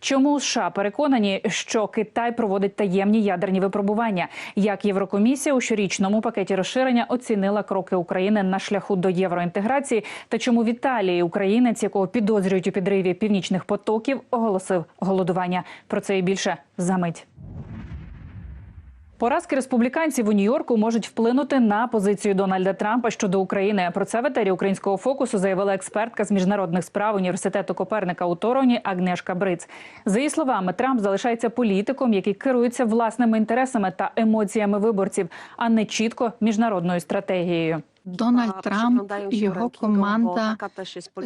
Чому США переконані, що Китай проводить таємні ядерні випробування? Як Єврокомісія у щорічному пакеті розширення оцінила кроки України на шляху до євроінтеграції? Та чому в Італії українець, якого підозрюють у підриві північних потоків, оголосив голодування? Про це і більше за мить. Поразки республіканців у Нью-Йорку можуть вплинути на позицію Дональда Трампа щодо України. Про це в етері українського фокусу заявила експертка з міжнародних справ університету Коперника у Тороні Агнешка Бриц. За її словами, Трамп залишається політиком, який керується власними інтересами та емоціями виборців, а не чітко міжнародною стратегією. Дональд Трамп і його команда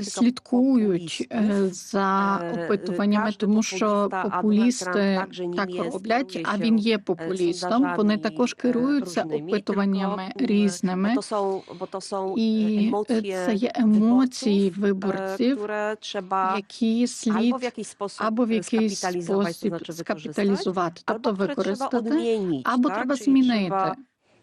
слідкують е, за Е, опитуваннями, тому що популісти так роблять, а він є е, популістом. Вони також е, керуються опитуваннями різними, і це є емоції виборців, які слід або в якийсь спосіб скапіталізувати, тобто використати, або треба змінити.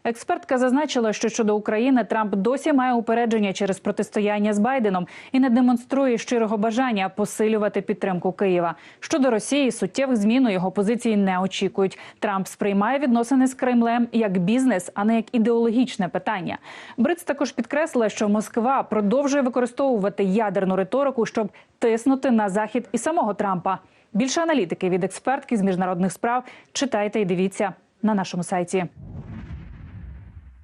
Експертка зазначила, що щодо України Трамп досі має упередження через протистояння з Байденом і не демонструє щирого бажання посилювати підтримку Києва. Щодо Росії суттєвих змін у його позиції не очікують. Трамп сприймає відносини з Кремлем як бізнес, а не як ідеологічне питання. Бриц також підкреслила, що Москва продовжує використовувати ядерну риторику, щоб тиснути на захід і самого Трампа. Більше аналітики від експертки з міжнародних справ читайте і дивіться на нашому сайті.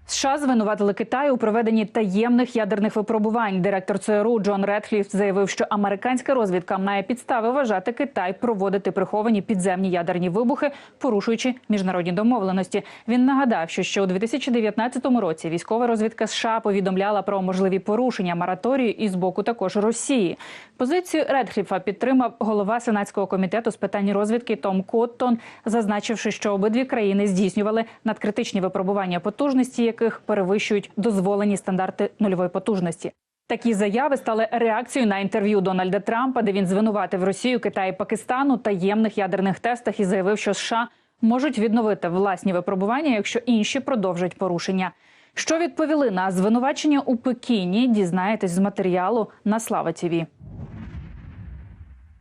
США звинуватили Китай у проведенні таємних ядерних випробувань. Директор ЦРУ Джон Редкліф заявив, що американська розвідка має підстави вважати Китай проводити приховані підземні ядерні вибухи, порушуючи міжнародні домовленості. Він нагадав, що ще у 2019 році військова розвідка США повідомляла про можливі порушення мораторію і з боку також Росії. Позицію Редкліфа підтримав голова сенатського комітету з питань розвідки Том Коттон, зазначивши, що обидві країни здійснювали надкритичні випробування потужності, яких перевищують дозволені стандарти нульової потужності. Такі заяви стали реакцією на інтерв'ю Дональда Трампа, де він звинуватив Росію, Китай і Пакистан у таємних ядерних тестах і заявив, що США можуть відновити власні випробування, якщо інші продовжать порушення. Що відповіли на звинувачення у Пекіні? Дізнаєтесь з матеріалу на Слава ТІВІ.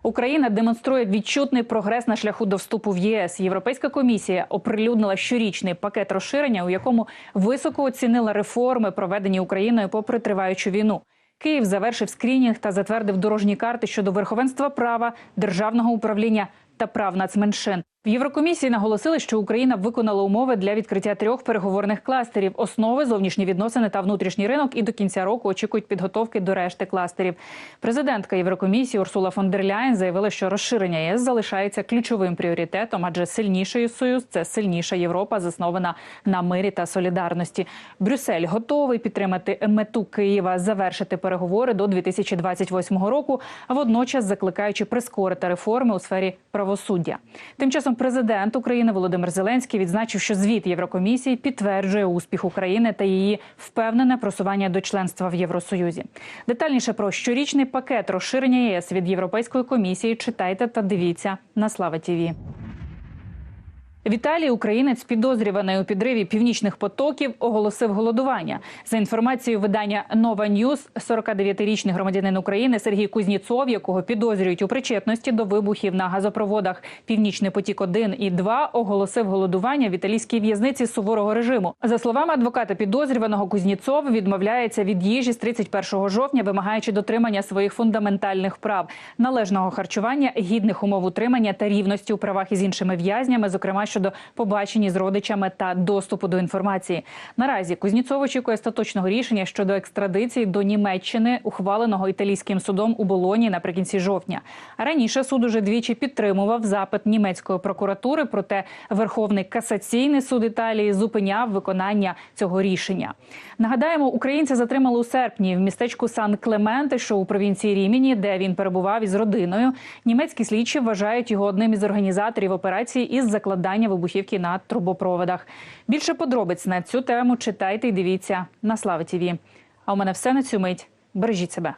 Україна демонструє відчутний прогрес на шляху до вступу в ЄС. Європейська комісія оприлюднила щорічний пакет розширення, у якому високо оцінила реформи, проведені Україною попри триваючу війну. Київ завершив скрінінг та затвердив дорожні карти щодо верховенства права, державного управління та прав нацменшин. В Єврокомісії наголосили, що Україна виконала умови для відкриття трьох переговорних кластерів: основи, зовнішні відносини та внутрішній ринок. І до кінця року очікують підготовки до решти кластерів. Президентка Єврокомісії Урсула фон дер Ляєн заявила, що розширення ЄС залишається ключовим пріоритетом, адже сильніший союз це сильніша Європа, заснована на мирі та солідарності. Брюссель готовий підтримати мету Києва завершити переговори до 2028 року, водночас закликаючи прискорити реформи у сфері правосуддя. Тим часом президент України Володимир Зеленський відзначив, що звіт Єврокомісії підтверджує успіх України та її впевнене просування до членства в Євросоюзі. Детальніше про щорічний пакет розширення ЄС від Європейської комісії читайте та дивіться на Слава Тіві. Віталій Українець, підозрюваний у підриві північних потоків, оголосив голодування. За інформацією видання Нова Ньюз, 49-річний громадянин України Сергій Кузніцов, якого підозрюють у причетності до вибухів на газопроводах Північний потік 1 і 2 оголосив голодування в італійській в'язниці суворого режиму. За словами адвоката підозрюваного, Кузніцов відмовляється від їжі з 31 жовтня, вимагаючи дотримання своїх фундаментальних прав, належного харчування, гідних умов утримання та рівності у правах із іншими в'язнями, зокрема щодо побачення з родичами та доступу до інформації. Наразі Кузніцов очікує остаточного рішення щодо екстрадиції до Німеччини, ухваленого італійським судом у Болоні наприкінці жовтня. Раніше суд уже двічі підтримував запит німецької прокуратури, проте Верховний касаційний суд Італії зупиняв виконання цього рішення. Нагадаємо, українця затримали у серпні в містечку Сан Клементе, що у провінції Ріміні, де він перебував із родиною. Німецькі слідчі вважають його одним із організаторів операції із закладання вибухівки на трубопроводах. Більше подробиць на цю тему читайте і дивіться на Слава Тіві. А у мене все на цю мить. Бережіть себе.